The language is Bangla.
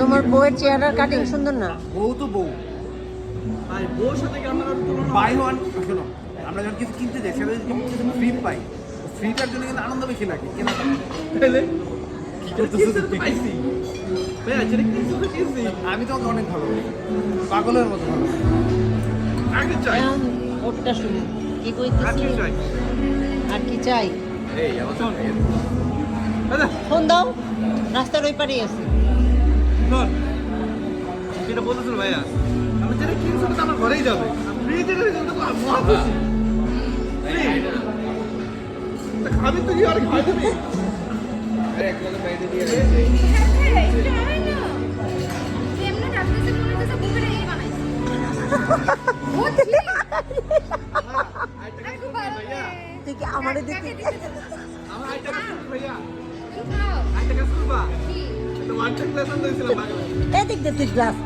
তোমার বউয়ের চেহারার কাটিং সুন্দর না? বউ তো বউ। ভাই বউর সাথে বাই ওয়ান শোনো আমরা যখন কিছু কিনতে যাই সেটা যদি কিছু ফ্রি পাই ফ্রিটার জন্য কিন্তু আনন্দ বেশি লাগে কেনা? তাহলে কিনতে তো কিনতে তো আমি তোমাকে অনেক ভালো পাগলের মতো ভালো। আগে চাই। ওরটা শুনি। কি আর কি কইতেছি চাই? আর কি চাই? এই আমার ফোন দাও রাস্তার ওই পারেই আছে। শোন যেটা বলতেছিল ভাইয়া আমি যেটা কিনছি ওটা তো আমার ঘরেই যাবে। মহা খুশি। খাবি আর খাই দিবি আমাদের দিকে এদিক দিয়ে তুই গ্লাস